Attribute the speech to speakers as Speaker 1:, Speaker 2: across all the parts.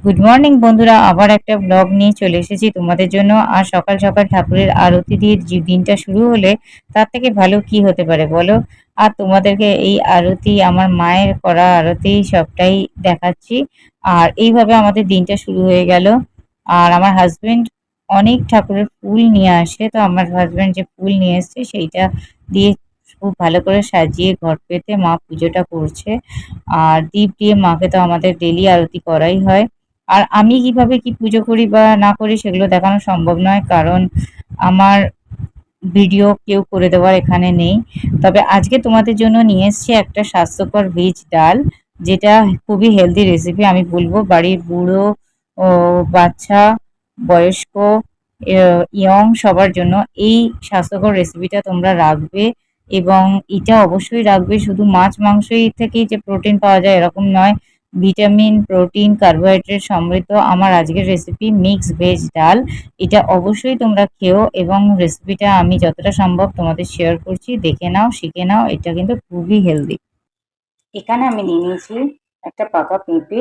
Speaker 1: Good morning বন্ধুরা। আবার একটা ব্লগ নিয়ে চলে এসেছি তোমাদের জন্য। আর সকাল সকাল ঠাকুরের আরতি দিয়ে দিনটা শুরু হলে, তার থেকে ভালো কি হতে পারে বলো? আর তোমাদেরকে এই আরতি, আমার মায়ের করা আরতি সবটাই দেখাচ্ছি। আর এইভাবে আমাদের দিনটা শুরু হয়ে গেল। আর আমার হাজবেন্ড অনেক ঠাকুরের ফুল নিয়ে আসে। তো আমার হাজবেন্ড যে ফুল নিয়ে এসছে, সেইটা দিয়ে খুব ভালো করে সাজিয়ে ঘর পেতে মা পুজোটা করছে। আর দীপ দিয়ে মাকে তো আমাদের ডেলি আরতি করাই হয়। আর আমি কীভাবে কি পুজো করি বা না করি সেগুলো দেখানো সম্ভব নয়, কারণ আমার ভিডিও কেউ করে দেওয়ার এখানে নেই। তবে আজকে তোমাদের জন্য নিয়ে এসেছি একটা স্বাস্থ্যকর ভেজ ডাল, যেটা খুবই হেলদি রেসিপি আমি বলব বাড়ির বুড়ো ও বাচ্চা, বয়স্ক ইয়ং সবার জন্য এই স্বাস্থ্যকর রেসিপিটা তোমরা রাখবে এবং এটা অবশ্যই রাখবে। শুধু মাছ, মাংসই থেকেই যে প্রোটিন পাওয়া যায় এরকম নয় ভিটামিন, প্রোটিন, কার্বোহাইড্রেট সমৃদ্ধ। আমার আজকের রেসিপি মিক্স ভেজ ডাল। এটা অবশ্যই তোমরা খেও এবং রেসিপিটা আমি যতটা সম্ভব তোমাদের শেয়ার করছি। দেখে নাও, শিখে নাও, এটা কিন্তু খুবই হেলদি এখানে আমি নিয়ে নিয়েছি একটা পাকা পেঁপে,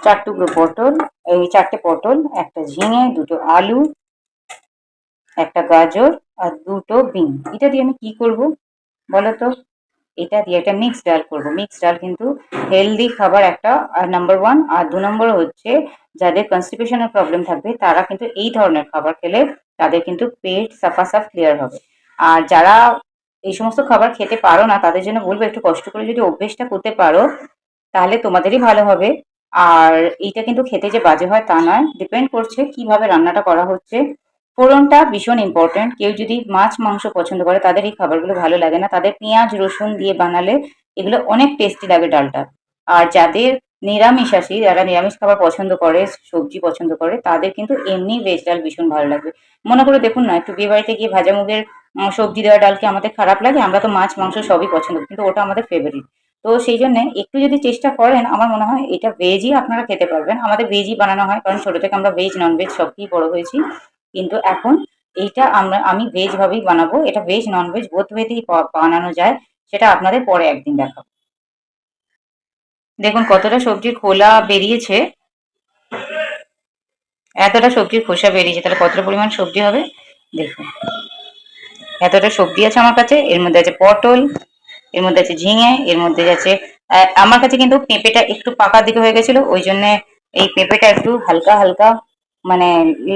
Speaker 1: চার টুকরো পটল, এই চারটে পটল, একটা ঝিঙে, দুটো আলু, একটা গাজর আর দুটো বিন। এটা দিয়ে আমি কি করব বলো তো? এটা দিয়ে একটা মিক্স ডাল করব। মিক্স ডাল কিন্তু হেলদি খাবার একটা নাম্বার ওয়ান আর দু নম্বর হচ্ছে যাদের কনস্টিপেশনের প্রবলেম থাকবে, তারা কিন্তু এই ধরনের খাবার খেলে তাদের কিন্তু পেট সাফা সাফ ক্লিয়ার হবে। আর যারা এই সমস্ত খাবার খেতে পারো না, তাদের জন্য বলব একটু কষ্ট করে যদি অভ্যেসটা করতে পারো, তাহলে তোমাদেরই ভালো হবে। আর এইটা কিন্তু খেতে যে বাজে হয় তা নয় ডিপেন্ড করছে কীভাবে রান্নাটা করা হচ্ছে। ফোড়নটা ভীষণ ইম্পর্টেন্ট কেউ যদি মাছ, মাংস পছন্দ করে, তাদের এই খাবারগুলো ভালো লাগে না। তাদের পেঁয়াজ, রসুন দিয়ে বানালে এগুলো অনেক টেস্টি লাগে ডালটা। আর যাদের নিরামিষাশী যারা নিরামিষ খাবার পছন্দ করে, সবজি পছন্দ করে, তাদের কিন্তু এমনি ভেজ ডাল ভীষণ ভালো লাগবে। মনে করে দেখুন না, একটু বিয়ে বাড়িতে গিয়ে ভাজা মুগের সবজি দেওয়া ডালকে আমাদের খারাপ লাগে? আমরা তো মাছ, মাংস সবই পছন্দ কিন্তু ওটা আমাদের ফেভারিট তো সেই জন্য একটু যদি চেষ্টা করেন, আমার মনে হয় এটা ভেজই আপনারা খেতে পারবেন। আমাদের ভেজই বানানো হয়, কারণ ছোটো থেকে আমরা ভেজ নন ভেজ সবই বড় হয়েছি। কিন্তু এখন এইটা আমরা, আমি ভেজ ভাবেই বানাবো। এটা ভেজ নন ভেজ বোধ ওয়েতেই বানানো যায়। সেটা আপনাদের পরে একদিন দেখাবো। দেখুন কতটা সবজির খোলা বেরিয়েছে। এতটা সবজির খোসা বেরিয়েছে। তাহলে কতটা পরিমাণ সবজি হবে? দেখুন। এতটা সবজি আছে আমার কাছে। এর মধ্যে আছে পটল, এর মধ্যে আছে ঝিঙে, এর মধ্যে আছে আমার কাছে কিন্তু পেঁপেটা একটু পাকার দিকে হয়ে গেছিল। ওই জন্য এই পেঁপেটা একটু হালকা হালকা মানে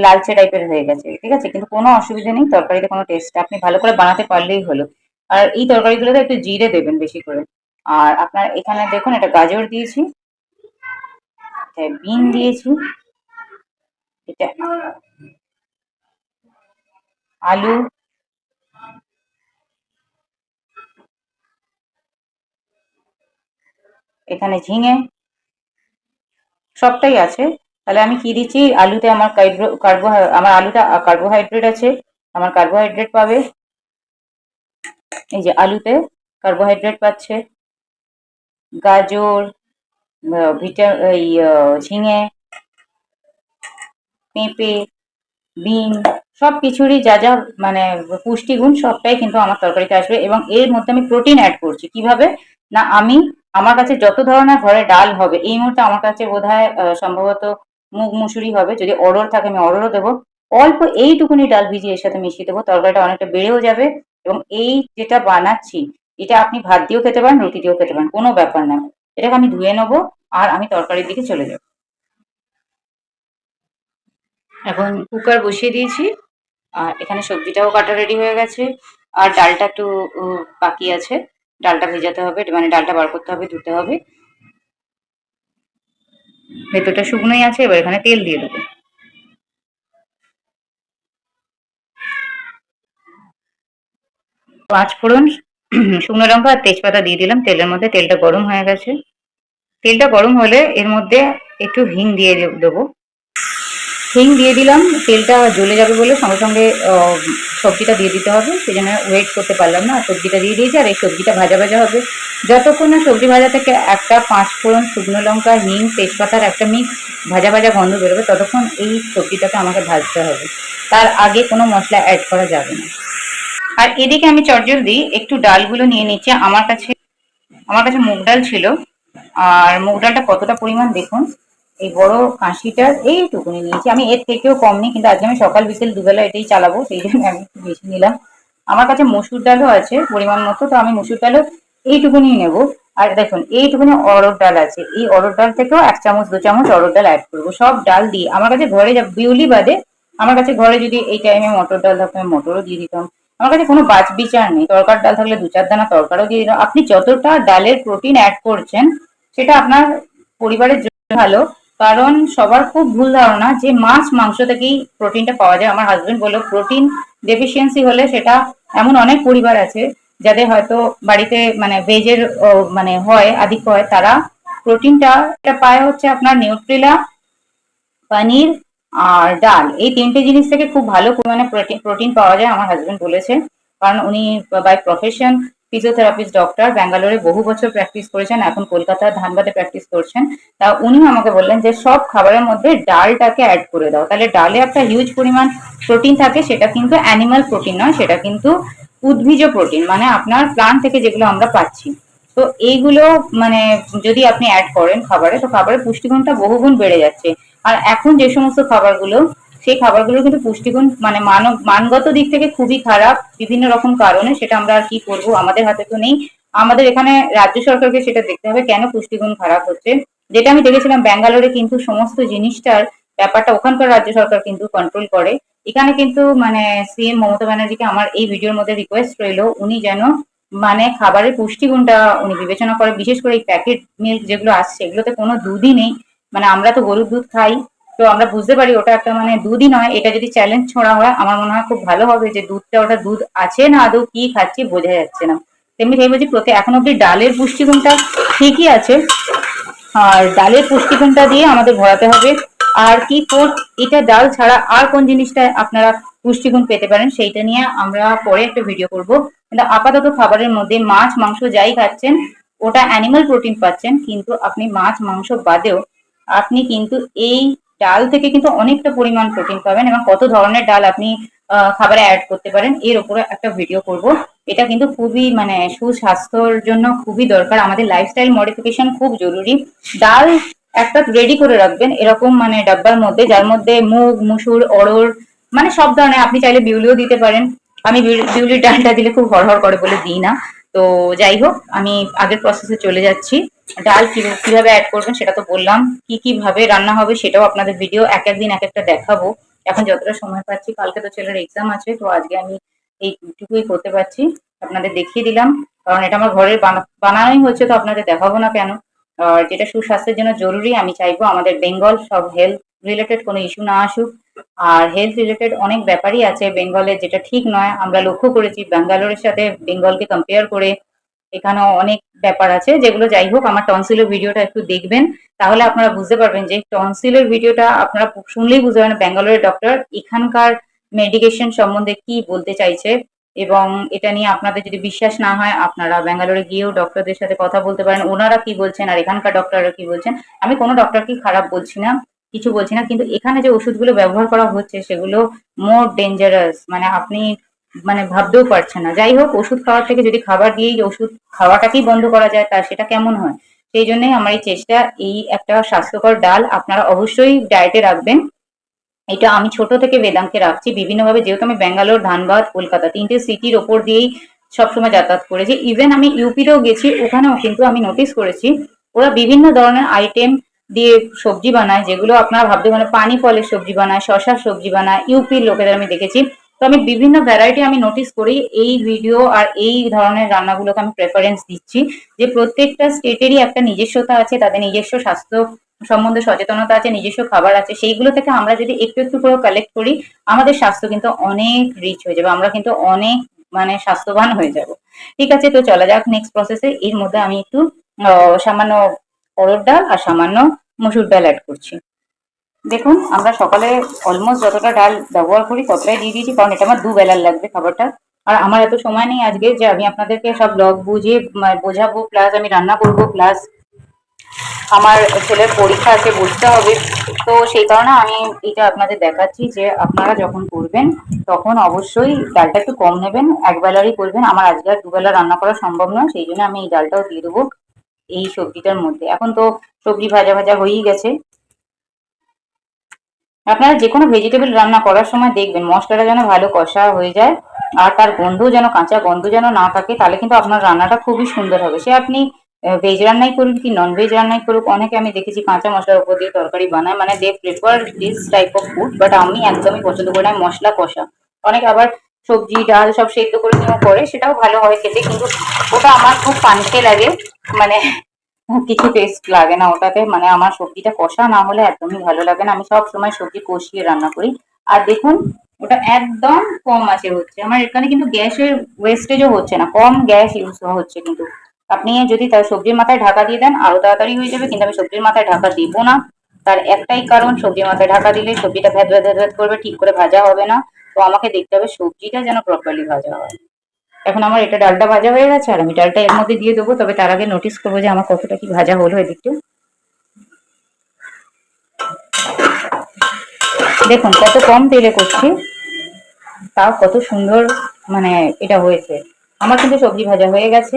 Speaker 1: লালচে টাইপের হয়ে গেছে, ঠিক আছে? কিন্তু কোনো অসুবিধা নেই, তরকারিতে কোনো টেস্ট আপনি ভালো করে বানাতে পারলেই হলো। আর এই তরকারিগুলোতে একটু জিরে দেবেন বেশি করে। আর আপনার এখানে দেখুন এটা গাজর দিয়েছি বিন দিয়েছি, এটা আলু, এখানে ঝিঙে, সবটাই আছে। তাহলে আমি কি দিচ্ছি? আলুতে আমার কার্বো আমার আলুটা কার্বোহাইড্রেট আছে। আমার কার্বোহাইড্রেট পাবে। এই যে আলুতে কার্বোহাইড্রেট পাচ্ছে। গাজর ভিটা, এই ঝিঙে, পেঁপে, বিন সব কিছুরই যা যা মানে পুষ্টিগুণ সবটাই কিন্তু আমার তরকারিতে আসবে এবং এর মধ্যে আমি প্রোটিন অ্যাড করছি। কীভাবে? না, আমি, আমার কাছে যত ধরনের ঘরে ডাল হবে, এই মুহূর্তে আমার কাছে বোধ সম্ভবত মুগ মুসুরি হবে। যদি অরড় থাকে আমি অরড়ও দেবো। অল্প এইটুকুনি ডাল ভিজিয়ে এর সাথে মিশিয়ে দেবো। তরকারিটা অনেকটা বেড়েও যাবে এবং এই যেটা বানাচ্ছি, এটা আপনি ভাত দিয়েও খেতে পারেন, রুটি দিয়েও খেতে পারেন, কোনো ব্যাপার না। এটাকে আমি ধুয়ে নেব আর আমি তরকারির দিকে চলে যাব। এখন কুকার বসিয়ে দিয়েছি। আর এখানে সবজিটাও কাটা রেডি হয়ে গেছে। আর ডালটা একটু বাকি আছে। ডালটা ভেজাতে হবে। মানে ডালটা বার করতে হবে, ধুতে হবে। ভেতরটা শুকনোই আছে, এবার এখানে তেল দিয়ে দেবো। পাঁচ ফোড়ন শুকনো লঙ্কা আর তেজপাতা দিয়ে দিলাম, তেলের মধ্যে তেলটা গরম হয়ে গেছে। তেলটা গরম হলে এর মধ্যে একটু হিং দিয়ে দেবো। হিং দিয়ে দিলাম, তেলটা জ্বলে যাবে বলে সঙ্গে সঙ্গে সবজিটা দিয়ে দিতে হবে। সেই জন্য ওয়েট করতে পারলাম না, সবজিটা দিয়ে দিয়েছি আর এই সবজিটা ভাজা ভাজা হবে। যতক্ষণ না সবজি ভাজা থেকে একটা পাঁচ ফোড়ন শুকনো লঙ্কা, হিং, তেজপাতার একটা মিক্স ভাজা ভাজা গন্ধ বেরোবে, ততক্ষণ এই সবজিটাকে আমাকে ভাজতে হবে। তার আগে কোনো মশলা অ্যাড করা যাবে না। আর এদিকে আমি চটজলদি একটু ডালগুলো নিয়ে নিচ্ছি। আমার কাছে আমার কাছে মুগ ডাল ছিল। আর মুগ ডালটা কতটা পরিমাণ দেখুন। এই বড় কাশিটার এইটুকুনি নিয়েছি। আমি এর থেকেও কম নিই, কিন্তু আজকে আমি সকাল বিকেল দুবেলা এটাই চালাবো, সেই জন্য আমি একটু বেশি নিলাম। আমার কাছে মসুর ডালও আছে পরিমাণ মতো, তো আমি মসুর ডালও এইটুকুনি নেব। আর দেখুন, এইটুকুনি অরড় ডাল আছে। এই অরড় ডাল থেকেও এক চামচ, দু চামচ অরড় ডাল অ্যাড করব। সব ডাল দিয়ে, আমার কাছে ঘরে বিউলি বাদে, আমার কাছে ঘরে যদি এই টাইমে মটর ডাল থাকতো, আমি মটরও দিয়ে দিতাম। আমার কাছে কোনো বাচ বিচার নেই। তরকার ডাল থাকলে দু চার দানা তরকারও দিয়ে দিতাম। আপনি যতটা ডালের প্রোটিন অ্যাড করছেন, সেটা আপনার পরিবারের জন্য ভালো। কারণ সবার খুব ভুল ধারণা যে মাছ, মাংস থেকেই প্রোটিনটা পাওয়া যায়। আমার হাজবেন্ড বলল, প্রোটিন ডেফিসিয়েন্সি হলে সেটা এমন অনেক পরিবার আছে যাদের হয়তো বাড়িতে মানে ভেজের মানে হয় আধিক্য হয়, তারা প্রোটিনটা এটা পায় হচ্ছে আপনার নিউট্রিলা পনির আর ডাল। এই তিনটে জিনিস থেকে খুব ভালো পরিমাণে প্রোটিন প্রোটিন পাওয়া যায়, আমার হাজবেন্ড বলেছে। কারণ উনি বাই প্রফেশন ফিজিওথেরাপিস্ট ডক্টর ব্যাঙ্গালোরে বহু বছর প্র্যাকটিস করেছেন, এখন কলকাতার ধানবাদে প্র্যাকটিস করছেন। তা উনি আমাকে বললেন যে, সব খাবারের মধ্যে ডালটাকে অ্যাড করে দাও। তাহলে ডালে একটা হিউজ পরিমাণ প্রোটিন থাকে, সেটা কিন্তু অ্যানিমাল প্রোটিন নয়, সেটা কিন্তু উদ্ভিজ প্রোটিন মানে আপনার প্লান্ট থেকে যেগুলো আমরা পাচ্ছি। তো এইগুলো মানে যদি আপনি অ্যাড করেন খাবারে, তো খাবারের পুষ্টিগুণটা বহুগুণ বেড়ে যাচ্ছে। আর এখন যে সমস্ত খাবারগুলো সেই খাবারগুলো কিন্তু পুষ্টিগুণ মানে মানব, মানগত দিক থেকে খুবই খারাপ বিভিন্ন রকম কারণে, সেটা আমরা আর কি করব? আমাদের হাতে তো নেই। আমাদের এখানে রাজ্য সরকারকে সেটা দেখতে হবে, কেন পুষ্টিগুণ খারাপ হচ্ছে? যেটা আমি দেখেছিলাম, ব্যাঙ্গালোরে কিন্তু সমস্ত জিনিসটার ব্যাপারটা ওখানকার রাজ্য সরকার কিন্তু কন্ট্রোল করে। এখানে কিন্তু মানে সিএম মমতা ব্যানার্জিকে আমার এই ভিডিওর মধ্যে রিকোয়েস্ট রইল, উনি যেন মানে খাবারের পুষ্টিগুণটা উনি বিবেচনা করে, বিশেষ করে এই প্যাকেট মিল্ক যেগুলো আসছে, এগুলোতে কোনো দুধই নেই। মানে আমরা তো গরুর দুধ খাই তো আমরা বুঝতে পারি ওটা একটা মানে দুধই নয়। এটা যদি চ্যালেঞ্জ ছোড়া হয়, আমার মনে হয় খুব ভালো হবে যে দুধটা, ওটা দুধ আছে না আদৌ, কি খাচ্ছি বোঝা যাচ্ছে না। তেমনি সেই বলছি প্রতি এখন অব্দি ডালের পুষ্টিগুণটা ঠিকই আছে। আর ডালের পুষ্টিগুণটা দিয়ে আমাদের ভরাতে হবে। আর কি কোন এটা ডাল ছাড়া আর কোন জিনিসটা আপনারা পুষ্টিগুণ পেতে পারেন, সেইটা নিয়ে আমরা পরে একটা ভিডিও করব। কিন্তু আপাতত খাবারের মধ্যে মাছ, মাংস যাই খাচ্ছেন, ওটা অ্যানিমাল প্রোটিন পাচ্ছেন, কিন্তু আপনি মাছ, মাংস বাদেও আপনি কিন্তু এই ডাল থেকে কিন্তু অনেকটা পরিমাণ প্রোটিন পাবেন এবং কত ধরনের ডাল আপনি খাবারে অ্যাড করতে পারেন, এর উপরে একটা ভিডিও করব। এটা কিন্তু খুবই মানে সুস্বাস্থ্যর জন্য খুবই দরকার। আমাদের লাইফস্টাইল মডিফিকেশন খুব জরুরি। ডাল একটা রেডি করে রাখবেন, এরকম মানে ডাব্বার মধ্যে, যার মধ্যে মুগ, মুসুর অড়র মানে সব ধরনের, আপনি চাইলে বিউলিও দিতে পারেন। আমি বিউলির ডালটা দিলে খুব হরহর করে বলে দিই না। তো যাই হোক, আমি আগের প্রসেসে চলে যাচ্ছি। ডাল কীভাবে অ্যাড করবেন সেটা তো বললাম। কি, কীভাবে রান্না হবে সেটাও আপনাদের ভিডিও এক একদিন, এক একটা দেখাবো। এখন যতটা সময় পাচ্ছি, কালকে তো ছেলের এক্সাম আছে, তো আজকে আমি এইটুকুই করতে পারছি। আপনাদের দেখিয়ে দিলাম। কারণ এটা আমার ঘরের বানানোই হচ্ছে, তো আপনাদের দেখাবো না কেন? আর যেটা সুস্বাস্থ্যের জন্য জরুরি, আমি চাইব আমাদের বেঙ্গল সব হেলথ রিলেটেড কোনো ইস্যু না আসুক। আর হেলথ রিলেটেড অনেক ব্যাপারই আছে, বেঙ্গলে যেটা ঠিক নয়, আমরা লক্ষ্য করেছি, ব্যাঙ্গালোরের সাথে বেঙ্গলকে কম্পেয়ার করে এখানেও অনেক ব্যাপার আছে, যেগুলো যাই হোক, আমার টনসিলের ভিডিওটা একটু দেখবেন। তাহলে আপনারা বুঝতে পারবেন যে টনসিলের ভিডিওটা আপনারা শুনলেই বুঝতে পারবেন ব্যাঙ্গালোরের ডক্টর এখানকার মেডিকেশন সম্বন্ধে কি বলতে চাইছে এবং এটা নিয়ে আপনাদের যদি বিশ্বাস না হয়, আপনারা ব্যাঙ্গালোরে গিয়েও ডক্টরদের সাথে কথা বলতে পারেন, ওনারা কি বলছেন আর এখানকার ডক্টররা কি বলছেন। আমি কোনো ডক্টরকে খারাপ বলছি না, কিছু বলছি না, কিন্তু এখানে যে ওষুধগুলো ব্যবহার করা হচ্ছে, সেগুলো মোর ডেঞ্জারাস মানে আপনি মানে ভাবতেও পারছে না। যাই হোক, ওষুধ খাওয়ার থেকে যদি খাবার দিয়েই ওষুধ খাওয়াটাকেই বন্ধ করা যায়, তা সেটা কেমন হয়? সেই জন্যই আমার এই চেষ্টা, এই একটা স্বাস্থ্যকর ডাল আপনারা অবশ্যই ডায়েটে রাখবেন। এটা আমি ছোট থেকে বেদাঙ্কে রাখছি। বিভিন্নভাবে যেহেতু আমি ব্যাঙ্গালোর, ধানবাদ, কলকাতা, তিনটে সিটির ওপর দিয়েই সবসময় যাতায়াত করেছি। ইভেন আমি ইউপিতেও গেছি, ওখানেও কিন্তু আমি নোটিস করেছি, ওরা বিভিন্ন ধরনের আইটেম দিয়ে সবজি বানায়, যেগুলো আপনারা ভাবতে পানি ফলের সবজি বানায়, শশার সবজি বানায়, ইউপির লোকেদের আমি দেখেছি। তো আমি বিভিন্ন ভ্যারাইটি আমি নোটিস করি, এই ভিডিও আর এই ধরনের রান্নাগুলোকে আমি প্রেফারেন্স দিচ্ছি। যে প্রত্যেকটা স্টেটেরই একটা নিজস্বতা আছে, তাদের নিজস্ব স্বাস্থ্য সম্বন্ধে সচেতনতা আছে, নিজস্ব খাবার আছে, সেইগুলো থেকে আমরা যদি একটু একটু করে কালেক্ট করি, আমাদের স্বাস্থ্য কিন্তু অনেক রিচ হয়ে যাবে, আমরা কিন্তু অনেক মানে স্বাস্থ্যবান হয়ে যাব। ঠিক আছে, তো চলা যাক নেক্সট প্রসেসে এর মধ্যে আমি একটু সামান্য অরড় ডাল আর সামান্য মসুর ডাল অ্যাড করছি। দেখুন, আমরা সকালে অলমোস্ট যতটা ডাল ব্যবহার করি, ততটাই দিয়ে দিয়েছি, কারণ এটা আমার দুবেলার লাগবে খাবারটা। আর আমার এত সময় নেই আজকে যে আমি আপনাদেরকে সব ব্লগ বুঝিয়ে বোঝাবো প্লাস আমি রান্না করব প্লাস আমার ছেলের পরীক্ষা আছে বুঝতে হবে। তো সেই কারণে আমি এটা আপনাদের দেখাচ্ছি যে আপনারা যখন করবেন, তখন অবশ্যই ডালটা একটু কম নেবেন এক বেলারই করবেন। আমার আজকে আর দুবেলা রান্না করা সম্ভব নয়, সেই জন্য আমি এই ডালটাও দিয়ে দেবো এই সবজিটার মধ্যে। এখন তো সবজি ভাজা ভাজা হয়েই গেছে। আপনারা যে কোনো ভেজিটেবল রান্না করার সময় দেখবেন, মশলাটা যেন ভালো কষা হয়ে যায় আর তার গন্ধ যেন কাঁচা, গন্ধ যেন না থাকে, তাহলে কিন্তু আপনার রান্নাটা খুবই সুন্দর হবে। সে আপনি ভেজ রান্নাই করুন কি নন ভেজ রান্নাই করুক, অনেকে আমি দেখেছি কাঁচা মশলার উপর দিয়ে তরকারি বানায় মানে they prefer this type of food but আমি একদমই পছন্দ করি না মশলা কষা। অনেক আবার সবজি, ডাল সব সেদ্ধ করে নিয়েও করে, সেটাও ভালো হয় খেতে, কিন্তু ওটা আমার খুব পানসে লাগে মানে কিছু টেস্ট লাগে না ওটাতে। মানে আমার সবজিটা কষা না হলে একদমই ভালো লাগে না। আমি সব সময় সবজি কষিয়ে রান্না করি। আর দেখুন, ওটা একদম কম আছে হচ্ছে। আমার এখানে কিন্তু গ্যাসের ওয়েস্টেজও হচ্ছে না। কম গ্যাস ইউজ হচ্ছে কিন্তু। আপনি যদি তার সবজির মাথায় ঢাকা দিয়ে দেন, আরও তাড়াতাড়ি হয়ে যাবে। কিন্তু আমি সবজির মাথায় ঢাকা দিব না। তার একটাই কারণ, সবজির মাথায় ঢাকা দিলে সবজিটা ভ্যাদ ভ্যাদ ভ্যাদ করবে, ঠিক করে ভাজা হবে না। তো আমাকে দেখতে হবে সবজিটা যেন প্রপারলি ভাজা হয়। এখন আমার এটা ডালটা ভাজা হয়ে গেছে, আর আমি ডালটা এর মধ্যে দিয়ে দেবো। তবে তার আগে নোটিস করব যে আমার কতটা কি ভাজা হলো এদিকটা। দেখুন, কত কম তেলে করছি, তাও কত সুন্দর মানে এটা হয়েছে। আমার কিন্তু সবজি ভাজা হয়ে গেছে।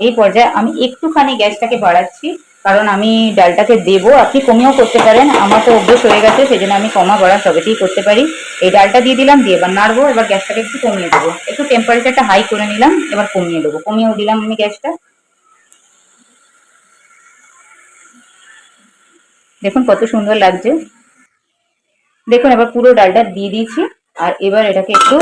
Speaker 1: এই পর্যায়ে আমি একটুখানি গ্যাসটাকে বাড়াচ্ছি। কারণ আমি ডালটাকে দেবো, আপনি কমিয়েও করতে পারেন, আমার তো অভ্যেস হয়ে গেছে সেই জন্য আমি কমা বাড়া সবেতেই করতে পারি। এই ডালটা দিয়ে দিলাম, দিয়ে এবার নাড়বো, এবার গ্যাসটাকে একটু কমিয়ে দেবো। একটু টেম্পারেচারটা হাই করে নিলাম, এবার কমিয়ে দেবো। কমিয়েও দিলাম আমি গ্যাসটা। দেখুন কত সুন্দর লাগছে। দেখুন এবার পুরো ডালটা দিয়ে দিয়েছি, আর এবার এটাকে একটু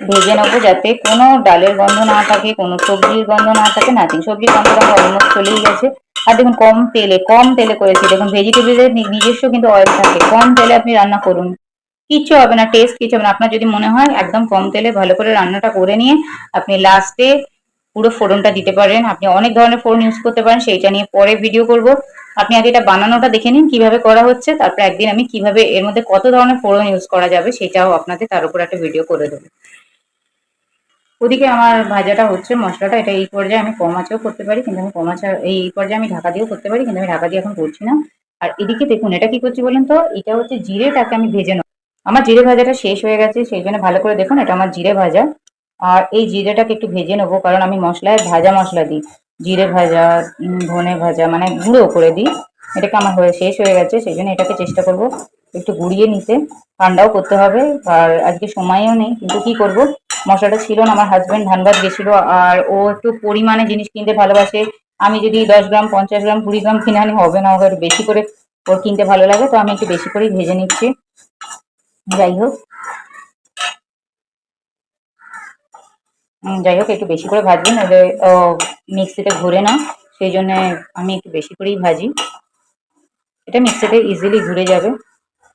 Speaker 1: ভেজে নেব যাতে কোনো ডালের গন্ধ না থাকে, কোনো সবজির গন্ধ না থাকে নাথিং সবজির গন্ধ আমার অলমোস্ট চলেই গেছে। আর দেখুন, কম তেলে কম তেলে করেছি। দেখুন ভেজিটেবলের নিজস্ব কিন্তু অয়েল থাকে। কম তেলে আপনি রান্না করুন। কিচ্ছু হবে না টেস্ট কিছু হবে না। আপনার যদি মনে হয় একদম কম তেলে ভালো করে রান্নাটা করে নিয়ে আপনি লাস্টে পুরো ফোড়নটা দিতে পারেন। আপনি অনেক ধরনের ফোড়ন ইউজ করতে পারেন, সেইটা নিয়ে পরে ভিডিও করব। আপনি আগে এটা বানানোটা দেখে নিন, কীভাবে করা হচ্ছে। তারপর একদিন আমি কীভাবে এর মধ্যে কত ধরনের ফোড়ন ইউজ করা যাবে, সেটাও আপনাদের তার উপর একটা ভিডিও করে দেবো। ওদিকে আমার ভাজাটা হচ্ছে, মশলাটা, এটা এই পর্যায়ে আমি কম আঁচেও করতে পারি, কিন্তু আমি কম আঁচা, এই পর্যায়ে আমি ঢাকা দিয়েও করতে পারি, কিন্তু আমি ঢাকা দিয়ে এখন করছি না। আর এদিকে দেখুন, এটা কি করছি বলেন তো? এটা হচ্ছে জিরেটাকে আমি ভেজে নেব। আমার জিরে ভাজাটা শেষ হয়ে গেছে, সেই জন্য ভালো করে দেখুন, এটা আমার জিরে ভাজা। আর এই জিরেটাকে একটু ভেজে নেব, কারণ আমি মশলায় ভাজা মশলা দিই। জিরে ভাজা ধনে ভাজা মানে গুঁড়ো করে দিই। এটাকে আমার হয়ে, শেষ হয়ে গেছে, সেই জন্য এটাকে চেষ্টা করব একটু গুঁড়িয়ে নিতে। ঠান্ডাও করতে হবে, আর আজকে সময়ও নেই, কিন্তু কি করব? মশলাটা ছিল না, আমার হাজব্যান্ড ধানবাদ গেছিল, আর ও একটু পরিমাণে জিনিস কিনতে ভালোবাসে। আমি যদি দশ গ্রাম, পঞ্চাশ গ্রাম, কুড়ি গ্রাম কিনে আনি, হবে না, ওকে বেশি করে ওর কিনতে ভালো লাগে, তো আমি একটু বেশি করেই ভেজে নিচ্ছি। যাই হোক। যাই হোক, একটু বেশি করে ভাজবেন নইলে মিক্সিতে ঘুরে না, সেই জন্যে আমি একটু বেশি করেই ভাজি। এটা মিক্সিতে ইজিলি ঘুরে যাবে।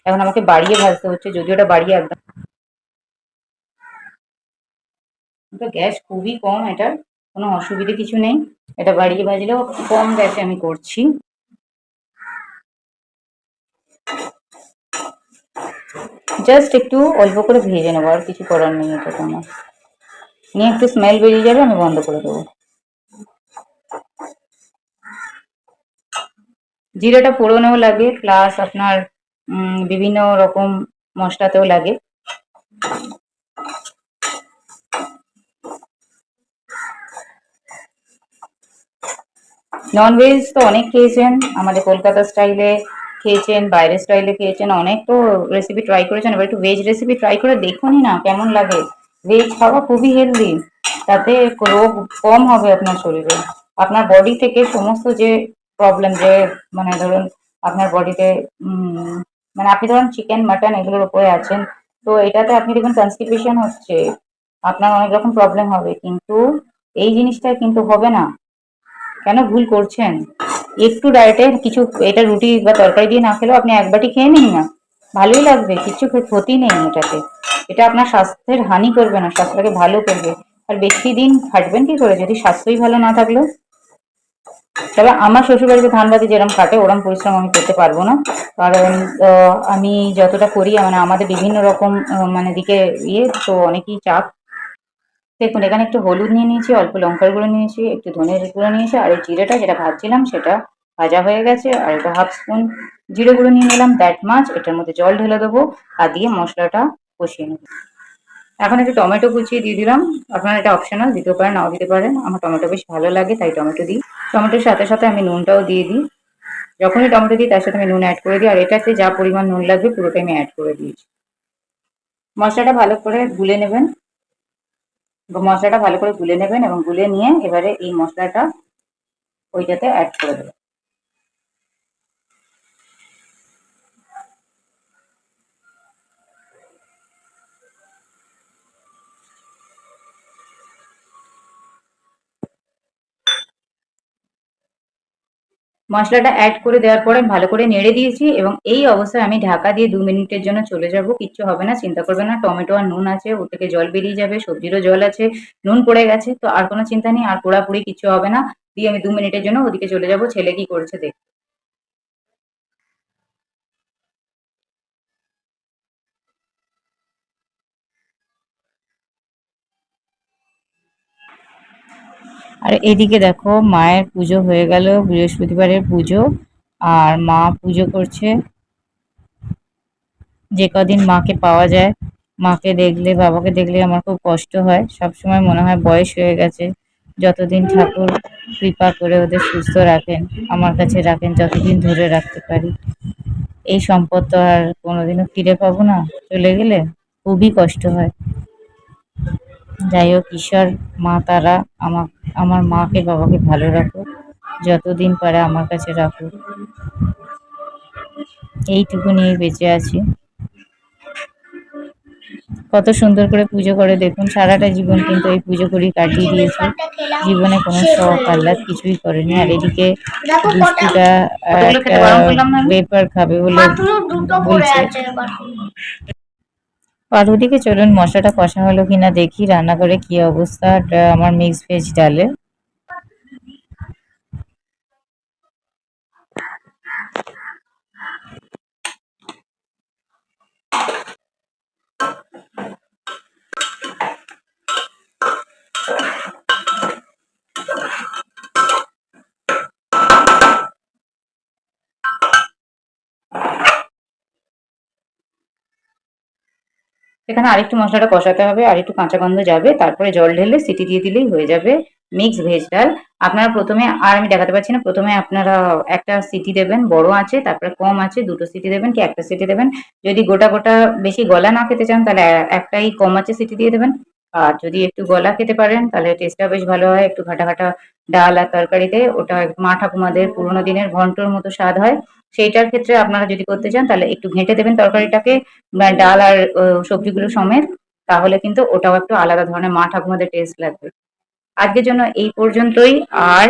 Speaker 1: এখন আমাকে বাড়িয়ে ভাজতে হচ্ছে যদি ওটা বাড়িয়ে একদম গ্যাস খুবই কম, এটার কোনো অসুবিধে কিছু নেই। এটা বাড়িয়ে ভাজলেও কম গ্যাসে আমি করছি। জাস্ট একটু অল্প করে ভেজে নেব, আর কিছু করার নেই এটা আমার। নিয়ে একটু স্মেল বেরিয়ে যাবে, আমি বন্ধ করে দেবো। জিরাটা ফোড়নেও লাগে প্লাস আপনার বিভিন্ন রকম মশলাতেও লাগে। ননভেজ তো অনেক খেয়েছেন, আমাদের কলকাতা স্টাইলে খেয়েছেন বাইরের স্টাইলে খেয়েছেন, অনেক তো রেসিপি ট্রাই করেছেন, এবার একটু ভেজ রেসিপি ট্রাই করে দেখুনই না, কেমন লাগে? ভেজ খাওয়া খুবই হেলদি তাতে রোগ কম হবে আপনার শরীরে। আপনার বডি থেকে সমস্ত যে প্রবলেম যে মানে ধরুন আপনার বডিতে মানে আপনি ধরুন চিকেন মাটন এগুলোর উপরে আছেন, তো এটাতে আপনি দেখুন কনস্টিপেশন হচ্ছে, আপনার অনেক রকম প্রবলেম হবে, কিন্তু এই জিনিসটা কিন্তু হবে না। কেন ভুল করছেন? একটু ডায়েটে কিছু, এটা রুটি বা তরকারি দিয়ে না খেলেও আপনি এক বাটি খেয়ে নিন না। ভালোই লাগবে, কিছু ক্ষতি নেই এটাতে। এটা আপনার স্বাস্থ্যের হানি করবে না, স্বাস্থ্যটাকে ভালো করবে। আর বেশি দিন খাটবেন কি করে, যদি স্বাস্থ্যই ভালো না থাকল? তবে আমার শ্বশুরবাড়িতে ধানবাদি যেরকম খাটে ওরম পরিশ্রম আমি করতে পারব না। কারণ আমি যতটা করি মানে আমাদের বিভিন্ন রকম মানে দিকে ইয়ে তো অনেকেই চাপ দেখুন, এখানে একটু হলুদ নিয়ে নিয়েছি, অল্প লঙ্কার গুঁড়ো নিয়েছি, একটু ধনের গুঁড়ো নিয়েছি, আর এই জিরেটা যেটা ভাজছিলাম সেটা ভাজা হয়ে গেছে, আর এটা হাফ স্পুন জিরে গুঁড়ো নিয়ে নিলাম দ্যাট মাছ এটার মধ্যে জল ঢেলে দেবো, আর দিয়ে মশলাটা কষিয়ে নেব। এখন একটু টমেটো কুচিয়ে দিয়ে দিলাম, আপনারা এটা অপশনাল দিতেও পারেন, নাও দিতে পারেন, আমার টমেটো বেশ ভালো লাগে, তাই টমেটো দিই। টমেটোর সাথে সাথে আমি নুনটাও দিয়ে দিই, যখনই টমেটো দিই তার সাথে আমি নুন অ্যাড করে দিই, আর এটাতে যা পরিমাণ নুন লাগবে পুরোটাই আমি অ্যাড করে দিয়েছি। মশলাটা ভালো করে গুলে নেবেন মশলাটা ভালো করে গুলে নেবেন এবং গুলে নিয়ে এবারে এই মশলাটা ওইটাতে অ্যাড করে দেবেন। মশলাটা অ্যাড করে দেওয়ার পরে ভালো করে নেড়ে দিয়েছি এবং এই অবস্থায় আমি ঢাকা দিয়ে দু মিনিটের জন্য চলে যাব। কিচ্ছু হবে না, চিন্তা করবে না। টমেটো আর নুন আছে, ওর থেকে জল বেরিয়ে যাবে, সবজিরও জল আছে, নুন পড়ে গেছে, তো আর কোনো চিন্তা নেই, আর পোড়াপুড়ি কিচ্ছু হবে না। দিয়ে আমি দু মিনিটের জন্য ওদিকে চলে যাব। ছেলে কি করছে দেখ আর এদিকে দেখো মায়ের পুজো হয়ে গেল, বৃহস্পতিবারের পুজো, আর মা পুজো করছে। যে কদিন মাকে পাওয়া যায়, মাকে দেখলে, বাবাকে দেখলে আমার খুব কষ্ট হয়। সব সময় মনে হয় বয়স হয়ে গেছে। যতদিন ঠাকুর কৃপা করে ওদের সুস্থ রাখেন, আমার কাছে রাখেন, যতদিন ধরে রাখতে পারি। এই সম্পদ তো আর কোনোদিনও ফিরে পাবো না। চলে গেলে খুবই কষ্ট হয়। যাই হোক ঈশ্বর মা তারা আমার আমার মাকে বাবাকে ভালো রাখো যতদিন পারে আমার কাছে রাখো এইটুকু নিয়ে বেঁচে আছি। কত সুন্দর করে পুজো করে। দেখুন সারাটা জীবন কিন্তু এই পুজো করেই কাটিয়ে দিয়েছে। জীবনে কোনো শখ আহ্লাদ কিছুই করেনি। আর এদিকে দুষ্টুটা পেপার খাবে বলে বলছে। পার্বতীকে চলুন মশলাটা কষা হলো কিনা দেখি রান্না করে কি অবস্থা আমার মিক্স ভেজ ডালে এখানে আরেকটু মশলাটা কষাতে হবে, আর একটু কাঁচা গন্ধ যাবে। তারপরে জল ঢেলে সিটি দিয়ে দিলেই হয়ে যাবে মিক্স ভেজ ডাল। আপনারা প্রথমে, আর আমি দেখাতে পাচ্ছি না, প্রথমে আপনারা একটা সিটি দেবেন, বড় আছে, তারপরে কম আছে, দুটো সিটি দেবেন কি একটা সিটি দেবেন। যদি গোটা গোটা বেশি গলা না খেতে চান, তাহলে একটাই কম আছে সিটি দিয়ে দেবেন। আর যদি একটু গলা খেতে পারেন, তাহলে টেস্টটা বেশ ভালো হয়, একটু ঘাটা ঘাটা ডাল আর তরকারিতে ওটা মা ঠাকুমাদের পুরোনো দিনের ঘন্টর মতো স্বাদ হয়। সেইটার ক্ষেত্রে আপনারা যদি করতে চান, তাহলে একটু ঘেঁটে দেবেন তরকারিটাকে ডাল আর সবজিগুলো সমেত, তাহলে কিন্তু ওটাও একটু আলাদা ধরনের মা ঠাকুমাদের টেস্ট লাগবে। আজকের জন্য এই পর্যন্তই, আর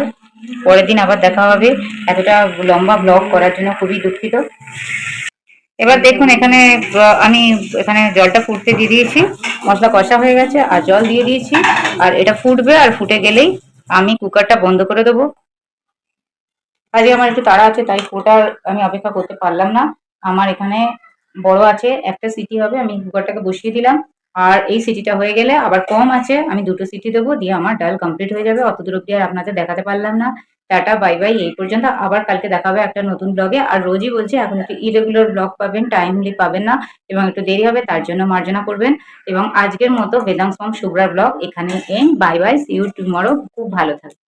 Speaker 1: পরের দিন আবার দেখা হবে। এতটা লম্বা ব্লগ করার জন্য খুবই দুঃখিত। এবার দেখুন, এখানে আমি এখানে জলটা ফুটতে দিয়ে দিয়েছি। মশলা কষা হয়ে গেছে, আর জল দিয়ে দিয়েছি। আর এটা ফুটবে আর ফুটে গেলেই আমি কুকারটা বন্ধ করে দেবো। আজকে আমার একটু তাড়া আছে, তাই ফোটার আমি অপেক্ষা করতে পারলাম না। আমার এখানে বড় আছে, একটা সিটি হবে, আমি কুকারটাকে বসিয়ে দিলাম। আর এই সিটিটা হয়ে গেলে আবার কম আছে, আমি দুটো সিটি দেবো, দিয়ে আমার ডাল কমপ্লিট হয়ে যাবে। অত দূর অব্দি আর আপনাদের দেখাতে পারলাম না। টাটা, বাই বাই, এই পর্যন্ত। আবার কালকে দেখা হবে একটা নতুন ব্লগে আর রোজই বলছে, এখন একটু ইরেগুলার ব্লগ পাবেন টাইমলি পাবেন না, এবং একটু দেরি হবে, তার জন্য মার্জনা করবেন। এবং আজকের মতো বেদাংসং শুভ্রা ব্লগ এখানে and bye bye see you tomorrow খুব ভালো থাকবে